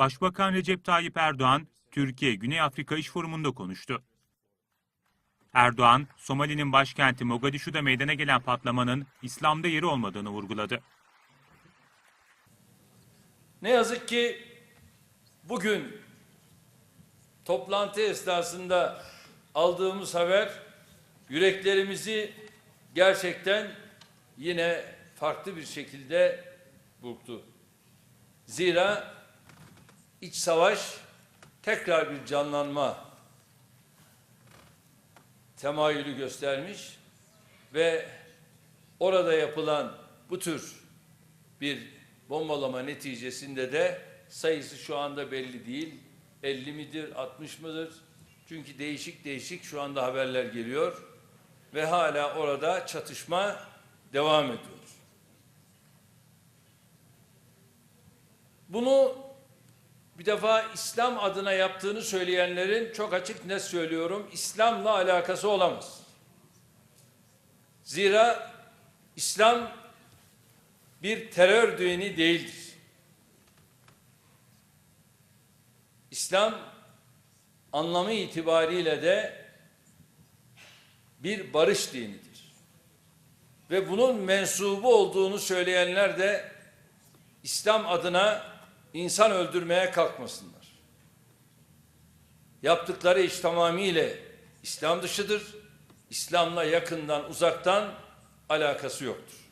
Başbakan Recep Tayyip Erdoğan, Türkiye-Güney Afrika İş Forumu'nda konuştu. Erdoğan, Somali'nin başkenti Mogadishu'da meydana gelen patlamanın İslam'da yeri olmadığını vurguladı. Ne yazık ki bugün toplantı esnasında aldığımız haber yüreklerimizi gerçekten yine farklı bir şekilde burktu. Zira iç savaş tekrar bir canlanma temayülü göstermiş ve orada yapılan bu tür bir bombalama neticesinde de sayısı şu anda belli değil. 50 midir, 60 mıdır? Çünkü değişik değişik şu anda haberler geliyor ve hala orada çatışma devam ediyor. Bunu bir defa İslam adına yaptığını söyleyenlerin çok açık net söylüyorum İslam'la alakası olamaz. Zira İslam bir terör dini değildir. İslam anlamı itibariyle de bir barış dinidir. Ve bunun mensubu olduğunu söyleyenler de İslam adına insan öldürmeye kalkmasınlar. Yaptıkları iş tamamıyla İslam dışıdır. İslam'la yakından uzaktan alakası yoktur.